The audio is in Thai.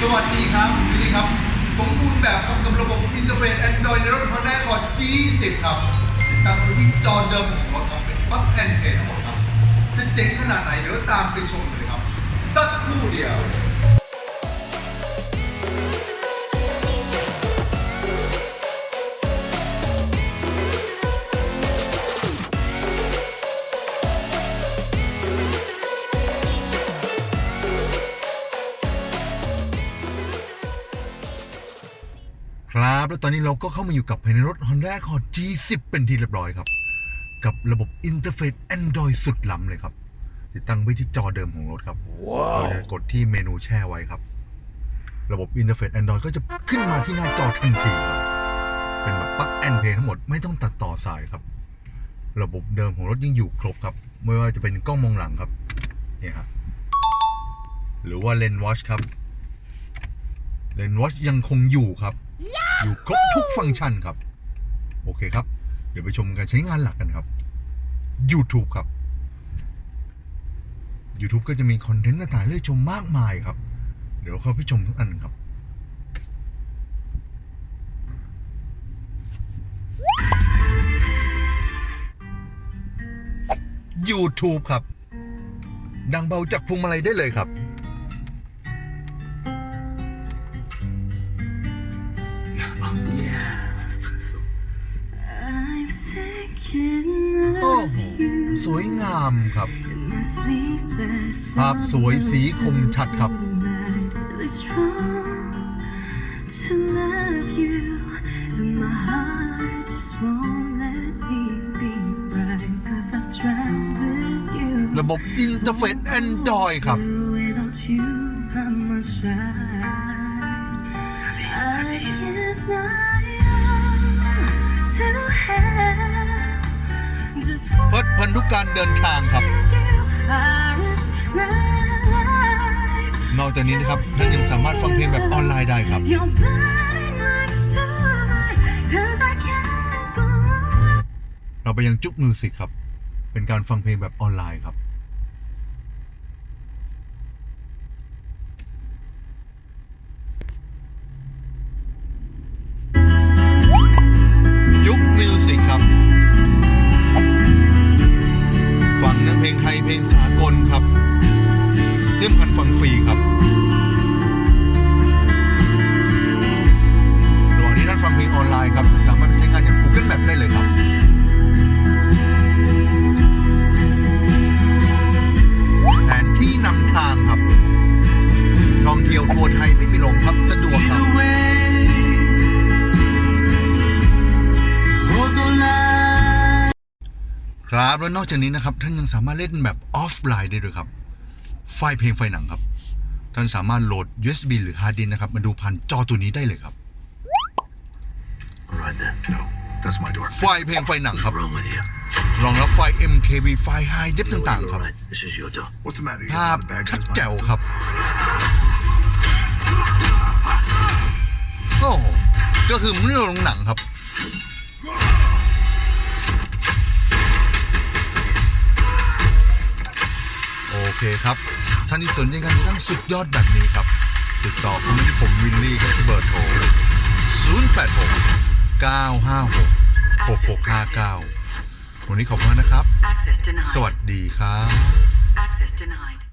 สวัสดีครับนี่ครับ สมบูรณ์แบบครับกับระบบอินเทอร์เฟซ Android ในรถ Honda Accord G10 ครับติดตั้งไว้ที่จอเดิมของรถครับเป็นปั๊บแอนเพนทั้งหมดครับจะเจ๋งขนาดไหนเดี๋ยวตามไปชมเลยครับ สักครู่เดียว ครับ แล้วตอนนี้เราก็เข้ามาอยู่กับภายในรถ Honda Accord G10 เป็นที่เรียบร้อยครับ กับระบบอินเทอร์เฟซ Android สุดล้ำเลยครับ ติดตั้งไว้ที่จอเดิมของรถครับเราจะกดที่เมนูแช่ไว้ครับ ระบบอินเทอร์เฟซ Android ก็จะขึ้นมาที่หน้าจอทันทีครับ เป็นแบบปลั๊กแอนเพย์ทั้งหมดไม่ต้องตัดต่อสายครับ ระบบเดิมของรถยังอยู่ครบครับ ไม่ว่าจะเป็นกล้องมองหลังครับเนี่ยครับหรือว่าเลนส์วอชครับเลนส์วอชยังคงอยู่ครับ อยู่ครบทุกฟังก์ชันครับ โอเคครับ เดี๋ยวไปชมการใช้งานหลักกันครับ YouTube ครับ YouTube ก็จะมีคอนเทนต์ต่างๆให้ได้ชมมากมายครับ เดี๋ยวเข้าไปชมทุกอันครับ YouTube ครับ ดังเบาจากพวงมาลัยได้เลยครับ โอ้โห of you สวยงามครับ in my sleepless ภาพสวยสีคมชัดครับ night. It's wrong to love you, and my heart just won't let me be right. Cause I've drowned in you. ระบบอินเทอร์เฟซ Android ครับ Without you by my side, I give my all to have. Just เพลิดเพลินทุกการเดินทางครับ นอกจากนี้นะครับท่านยังสามารถฟังเพลงแบบออนไลน์ได้ครับ Your body next to mine, 'cause I can't go on. เราไปยังจุกมิวสิกครับ เป็นการฟังเพลงแบบออนไลน์ครับ กลครับเที่สำคัญฟังฟรีครับ ครับแล้วนอกจากนี้นะครับ ท่านยังสามารถเล่นแบบออฟไลน์ได้ด้วยครับ ไฟล์เพลงไฟล์หนังครับ ท่านสามารถโหลด USB หรือ hard disk นะครับ มาดูผ่านจอตัวนี้ได้เลยครับ All right then. No, that's my door. ไฟล์เพลงไฟล์หนังครับ What's wrong with you? รองรับไฟล์ MKV ไฟล์ High Def ต่างๆครับ All right, this is your door. What's the matter? You ภาพ got a bad ชัด guy's แจ๋ว mind? ครับ โอ้โหก็คือเรื่องโรงหนังครับ เคครับ ท่านที่สนใจงานติดตั้งสุดยอดแบบนี้ครับ ติดต่อผมที่ผมวินลี่ครับที่เบอร์โทร 086 956 6659 วันนี้ขอบคุณมากนะครับ Access denied. สวัสดีครับ Access denied.